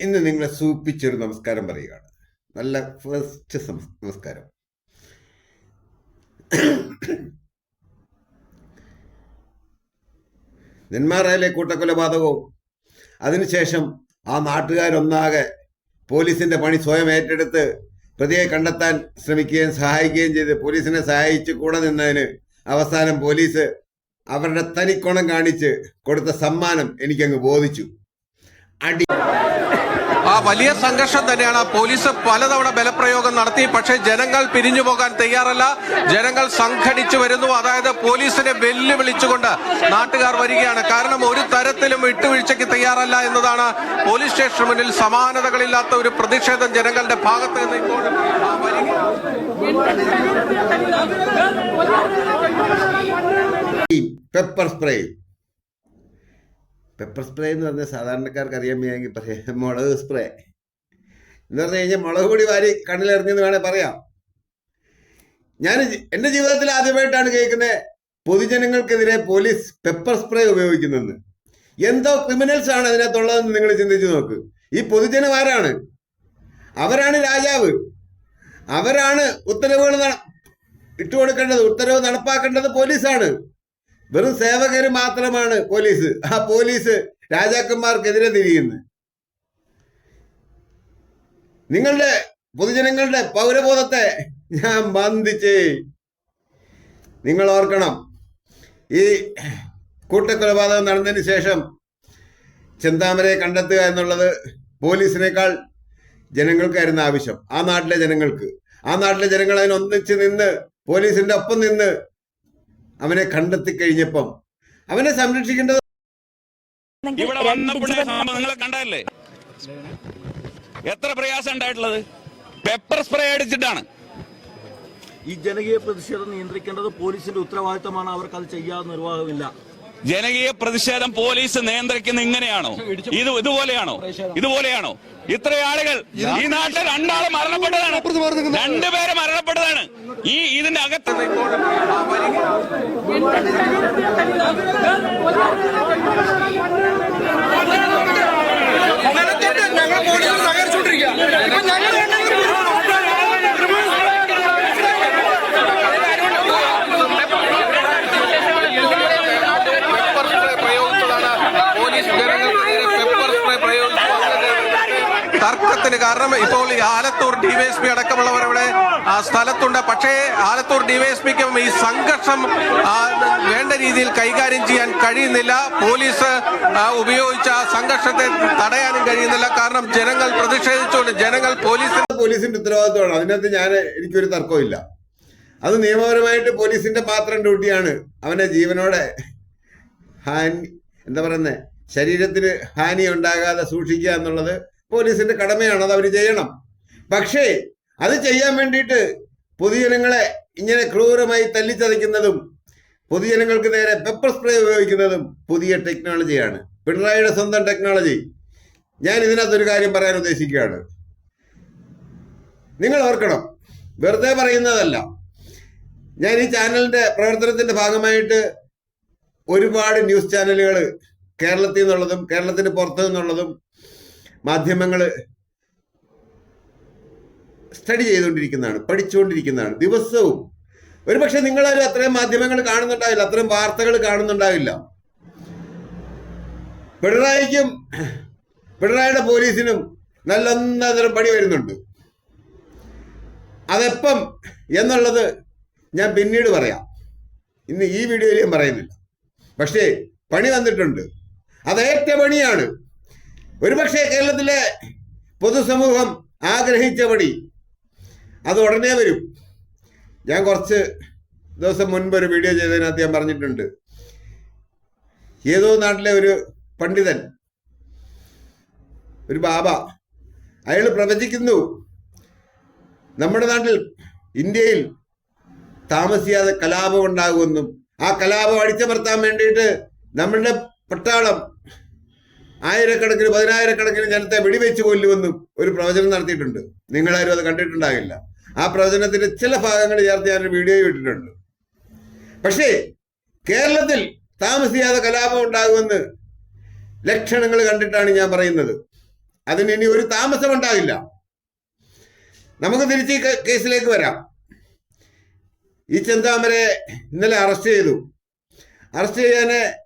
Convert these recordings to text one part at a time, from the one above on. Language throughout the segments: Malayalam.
ഇന്ന് നിങ്ങളെ സൂപ്പിച്ചൊരു നമസ്കാരം പറയുകയാണ്. നല്ല ഫസ്റ്റ് നമസ്കാരം. നെന്മാറയിലെ കൂട്ടക്കൊലപാതകവും അതിനുശേഷം ആ നാട്ടുകാരൊന്നാകെ പോലീസിന്റെ പണി സ്വയം ഏറ്റെടുത്ത് പ്രതിയെ കണ്ടെത്താൻ ശ്രമിക്കുകയും സഹായിക്കുകയും ചെയ്ത് പോലീസിനെ സഹായിച്ച് കൂടെ നിന്നതിന് അവസാനം പോലീസ് അവരുടെ തനിക്കുണം കാണിച്ച് കൊടുത്ത സമ്മാനം എനിക്കങ്ങ് ബോധിച്ചു. അടി ആ വലിയ സംഘർഷം തന്നെയാണ്. പോലീസ് പലതവണ ബലപ്രയോഗം നടത്തി. പക്ഷേ ജനങ്ങൾ പിരിഞ്ഞു പോകാൻ തയ്യാറല്ല. ജനങ്ങൾ സംഘടിച്ചു വരുന്നു. അതായത് പോലീസിനെ വെല്ലുവിളിച്ചുകൊണ്ട് നാട്ടുകാർ വരികയാണ്. കാരണം ഒരു തരത്തിലും വിട്ടുവീഴ്ചയ്ക്ക് തയ്യാറല്ല എന്നതാണ് പോലീസ് സ്റ്റേഷന് മുന്നിൽ സമാനതകളില്ലാത്ത ഒരു പ്രതിഷേധം ജനങ്ങളുടെ ഭാഗത്ത് നിന്ന് ഇപ്പോൾ പെപ്പർ സ്പ്രേ പെപ്പർ സ്പ്രേ എന്ന് പറഞ്ഞാൽ സാധാരണക്കാർക്ക് അറിയാൻ വേണമെങ്കിൽ പറയാം. മുളക് സ്പ്രേ എന്ന് പറഞ്ഞു കഴിഞ്ഞാൽ മുളക് പൊടി വാരി കണ്ണിലെറിഞ്ഞെന്ന് വേണേൽ പറയാം. ഞാൻ എന്റെ ജീവിതത്തിൽ ആദ്യമായിട്ടാണ് കേൾക്കുന്നത് പൊതുജനങ്ങൾക്കെതിരെ പോലീസ് പെപ്പർ സ്പ്രേ ഉപയോഗിക്കുന്നെന്ന്. എന്തോ ക്രിമിനൽസ് ആണ് അതിനകത്തുള്ളതെന്ന് നിങ്ങൾ ചിന്തിച്ചു നോക്ക്. ഈ പൊതുജനം ആരാണ്? അവരാണ് രാജാവ്. അവരാണ് ഉത്തരവുകൾ ഇട്ടുകൊടുക്കേണ്ടത് ഉത്തരവ് നടപ്പാക്കേണ്ടത് പോലീസാണ്. വെറും സേവകര് മാത്രമാണ് പോലീസ്. ആ പോലീസ് രാജാക്കന്മാർക്കെതിരെ തിരിയുന്നത് നിങ്ങളുടെ പൊതുജനങ്ങളുടെ പൗരബോധത്തെ ഞാൻ ബന്ധിച്ച് നിങ്ങൾ ഓർക്കണം ഈ കൂട്ടക്കൊലപാതകം നടന്നതിന് ശേഷം ചെന്താമരയെ കണ്ടെത്തുക എന്നുള്ളത് പോലീസിനേക്കാൾ ജനങ്ങൾക്കായിരുന്നു ആവശ്യം. ആ നാട്ടിലെ ജനങ്ങൾക്ക്. ആ നാട്ടിലെ ജനങ്ങൾ അതിനൊന്നിച്ച് നിന്ന് പോലീസിന്റെ ഒപ്പം നിന്ന് അവനെ കണ്ടെത്തി കഴിഞ്ഞപ്പം അവനെ സംരക്ഷിക്കേണ്ടത് ഇവിടെ വന്നപ്പോഴേ നിങ്ങൾ കണ്ടല്ലേ എത്ര പ്രയാസം ഉണ്ടായിട്ടുള്ളത്? പെപ്പർ സ്പ്രേ അടിച്ചിട്ടാണ്. ഈ ജനകീയ പ്രതിഷേധം നിയന്ത്രിക്കേണ്ടത് പോലീസിന്റെ ഉത്തരവാദിത്തമാണ് അവർക്ക് അത് ചെയ്യാതെ നിർവാഹമില്ല. ജനകീയ പ്രതിഷേധം പോലീസ് നിയന്ത്രിക്കുന്ന ഇങ്ങനെയാണോ? ഇത് ഇതുപോലെയാണോ? ഇതുപോലെയാണോ? ഇത്ര ആളുകൾ ഈ നാട്ടിൽ രണ്ടാൾ മരണപ്പെട്ടതാണ്. രണ്ടുപേരെ മരണപ്പെട്ടതാണ്. ഈ ഇതിന്റെ അകത്ത് ഞങ്ങൾ പോലീസ് സഹകരിച്ചുകൊണ്ടിരിക്കുക ഇപ്പൊ ഞങ്ങൾ പെപ്പർ സ്പ്രേ പ്രയോഗിച്ചതാണ് പോലീസ് ജനങ്ങൾക്കെതിരെ പെപ്പർ സ്പ്രേ പ്രയോഗിച്ചു തർക്കത്തിന് കാരണം ഇപ്പോൾ ഈ ആലത്തൂർ ഡിവൈഎസ്പി അടക്കമുള്ളവർ ഇവിടെ ആ സ്ഥലത്തുണ്ട്. പക്ഷേ ആലത്തൂർ ഡിവൈഎസ്പിക്കും ഈ സംഘർഷം വേണ്ട രീതിയിൽ കൈകാര്യം ചെയ്യാൻ കഴിയുന്നില്ല. പോലീസ് ഉപയോഗിച്ച സംഘർഷത്തെ തടയാനും കഴിയുന്നില്ല. കാരണം ജനങ്ങൾ പ്രതിഷേധിച്ചുകൊണ്ട് ജനങ്ങൾ പോലീസിന് പോലീസിന്റെ ഉത്തരവാദിത്വമാണ്. അതിനകത്ത് ഞാൻ എനിക്കൊരു തർക്കമില്ല അത് നിയമപരമായിട്ട് പോലീസിന്റെ മാത്രം ഡ്യൂട്ടിയാണ്. അവന്റെ ജീവനോടെ ഹാൻ എന്താ പറയുന്നത് ശരീരത്തിന് ഹാനി ഉണ്ടാകാതെ സൂക്ഷിക്കുക എന്നുള്ളത് പോലീസിന്റെ കടമയാണ് അത് അവർ ചെയ്യണം. പക്ഷേ അത് ചെയ്യാൻ വേണ്ടിയിട്ട് പൊതുജനങ്ങളെ ഇങ്ങനെ ക്രൂരമായി തല്ലിച്ചതയ്ക്കുന്നതും പൊതുജനങ്ങൾക്ക് നേരെ പെപ്പർ സ്പ്രേ ഉപയോഗിക്കുന്നതും പുതിയ ടെക്നോളജിയാണ്. പിണറായിയുടെ സ്വന്തം ടെക്നോളജി. ഞാൻ ഇതിനകത്തൊരു കാര്യം പറയാൻ ഉദ്ദേശിക്കുകയാണ്. നിങ്ങൾ ഓർക്കണം വെറുതെ പറയുന്നതല്ല. ഞാൻ ഈ ചാനലിന്റെ പ്രവർത്തനത്തിന്റെ ഭാഗമായിട്ട് ഒരുപാട് ന്യൂസ് ചാനലുകൾ കേരളത്തിൽ നിന്നുള്ളതും കേരളത്തിന് പുറത്തു നിന്നുള്ളതും മാധ്യമങ്ങൾ സ്റ്റഡി ചെയ്തുകൊണ്ടിരിക്കുന്നതാണ് പഠിച്ചുകൊണ്ടിരിക്കുന്നതാണ് ദിവസവും. ഒരുപക്ഷെ നിങ്ങളാരും അത്രയും മാധ്യമങ്ങൾ കാണുന്നുണ്ടാവില്ല അത്രയും വാർത്തകൾ കാണുന്നുണ്ടാവില്ല. പിണറായിക്കും പിണറായിയുടെ പോലീസിനും നല്ല നല്ല പണി വരുന്നുണ്ട്. അതെപ്പം എന്നുള്ളത് ഞാൻ പിന്നീട് പറയാം. ഇന്ന് ഈ വീഡിയോയിൽ ഞാൻ പറയുന്നില്ല. പക്ഷേ പണി വന്നിട്ടുണ്ട്. അതേറ്റ പണിയാണ്. ഒരുപക്ഷെ കേരളത്തിലെ പൊതുസമൂഹം ആഗ്രഹിച്ച പണി അത് ഉടനെ വരും. ഞാൻ കുറച്ച് ദിവസം മുൻപ് ഒരു വീഡിയോ ചെയ്തതിനകത്ത് ഞാൻ പറഞ്ഞിട്ടുണ്ട്. ഏതോ നാട്ടിലെ ഒരു പണ്ഡിതൻ ഒരു ബാബ അയാൾ പ്രവചിക്കുന്നു നമ്മുടെ നാട്ടിൽ ഇന്ത്യയിൽ താമസിയാതെ കലാപം ഉണ്ടാകുമെന്നും ആ കലാപം അടിച്ചമർത്താൻ വേണ്ടിയിട്ട് നമ്മളുടെ പട്ടാളം ആയിരക്കണക്കിന് പതിനായിരക്കണക്കിന് ജനത്തെ വെടിവെച്ച് കൊല്ലുമെന്നും ഒരു പ്രവചനം നടത്തിയിട്ടുണ്ട്. നിങ്ങളാരും അത് കണ്ടിട്ടുണ്ടാകില്ല. ആ പ്രവചനത്തിന്റെ ചില ഭാഗങ്ങൾ ചേർത്ത് ഞാനൊരു വീഡിയോ ഇട്ടിട്ടുണ്ട്. പക്ഷേ കേരളത്തിൽ താമസിയാതെ കലാപം ഉണ്ടാകുമെന്ന് ലക്ഷണങ്ങൾ കണ്ടിട്ടാണ് ഞാൻ പറയുന്നത്. അതിന് ഇനി ഒരു താമസം ഉണ്ടാകില്ല. നമുക്ക് തിരിച്ച് കേസിലേക്ക് വരാം. ഈ ചെന്താമരെ ഇന്നലെ അറസ്റ്റ് ചെയ്തു. അറസ്റ്റ് ചെയ്യാന്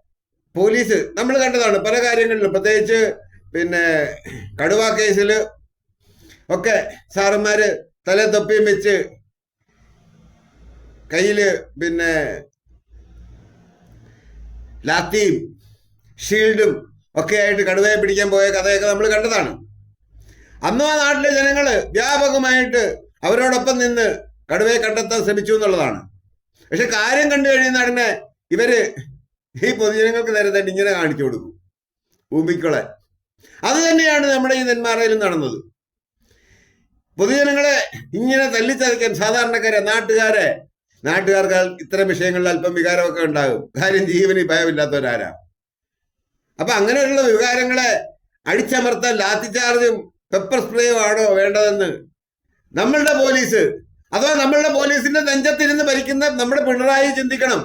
പോലീസ് നമ്മൾ കണ്ടതാണ് പല കാര്യങ്ങളിലും. പ്രത്യേകിച്ച് പിന്നെ കടുവ കേസിൽ ഒക്കെ സാറന്മാര് തല തൊപ്പിയും വെച്ച് കയ്യിൽ പിന്നെ ലാത്തിയും ഷീൽഡും ഒക്കെ ആയിട്ട് കടുവയെ പിടിക്കാൻ പോയ കഥയൊക്കെ നമ്മൾ കണ്ടതാണ്. അന്നും ആ നാട്ടിലെ ജനങ്ങൾ വ്യാപകമായിട്ട് അവരോടൊപ്പം നിന്ന് കടുവയെ കണ്ടെത്താൻ ശ്രമിച്ചു എന്നുള്ളതാണ്. പക്ഷെ കാര്യം കണ്ടു കഴിയുന്ന ഉടനെ ഇവർ ഈ പൊതുജനങ്ങൾക്ക് നേരെ തന്നെ ഇങ്ങനെ കാണിച്ചു കൊടുക്കും. ഭൂമിക്കളെ അത് തന്നെയാണ് നമ്മുടെ ഈ നെന്മാറയിലും നടന്നത്. പൊതുജനങ്ങളെ ഇങ്ങനെ തല്ലിച്ചതയ്ക്കാൻ സാധാരണക്കാരെ നാട്ടുകാരെ നാട്ടുകാർക്ക് ഇത്തരം വിഷയങ്ങളിൽ അല്പം വികാരമൊക്കെ ഉണ്ടാകും. കാര്യം ജീവന് ഭയമില്ലാത്തവരാരാ. അപ്പൊ അങ്ങനെയുള്ള വികാരങ്ങളെ അടിച്ചമർത്താൻ ലാത്തി ചാർജും പെപ്പർ സ്പ്രേയും ആണോ വേണ്ടതെന്ന് നമ്മളുടെ പോലീസ് അഥവാ നമ്മളുടെ പോലീസിന്റെ നെഞ്ചത്തിരുന്ന് ഭരിക്കുന്ന നമ്മുടെ പിണറായി ചിന്തിക്കണം.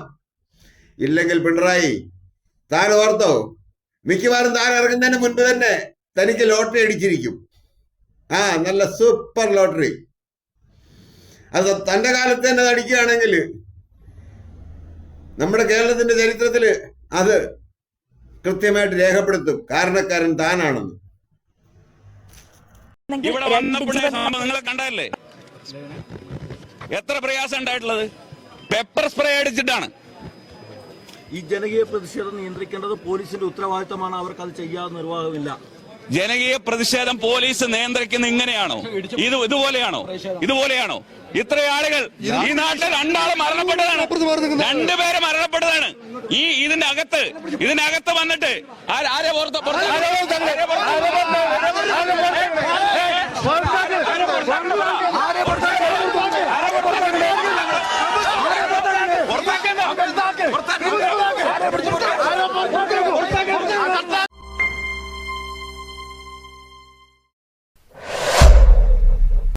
ഇല്ലെങ്കിൽ പിണറായി. താൻ ഓർത്തോ? മിക്കവാറും താൻ ഇറങ്ങുന്നതിന് മുൻപ് തന്നെ തനിക്ക് ലോട്ടറി അടിച്ചിരിക്കും. ആ നല്ല സൂപ്പർ ലോട്ടറി. അത് തന്റെ കാലത്ത് തന്നെ അടിക്കുകയാണെങ്കിൽ നമ്മുടെ കേരളത്തിന്റെ ചരിത്രത്തിൽ അത് കൃത്യമായിട്ട് രേഖപ്പെടുത്തും. കാരണക്കാരൻ താനാണെന്ന്. ഇവിടെ വന്നപ്പോഴേ നിങ്ങളെ കണ്ടല്ലേ എത്ര പ്രയാസം ഉണ്ടായിട്ടുള്ളത്? പെപ്പർ സ്പ്രേ അടിച്ചിട്ടാണ്. ഈ ജനകീയ പ്രതിഷേധം നിയന്ത്രിക്കേണ്ടത് പോലീസിന്റെ ഉത്തരവാദിത്തമാണ് അവർക്ക് അത് ചെയ്യാതെ നിർവാഹമില്ല ജനകീയ പ്രതിഷേധം പോലീസ് നിയന്ത്രിക്കുന്ന ഇങ്ങനെയാണോ ഇത് ഇതുപോലെയാണോ ഇതുപോലെയാണോ ഇത്ര ആളുകൾ ഈ നാട്ടിൽ രണ്ടാൾ മരണപ്പെട്ടതാണ് രണ്ടുപേരെ മരണപ്പെട്ടതാണ് ഈ ഇതിന്റെ അകത്ത് ഇതിനകത്ത് വന്നിട്ട് ആരെ പുറത്ത് പുറത്ത്? ആരെ പുറത്ത്? ആരെ പുറത്ത്?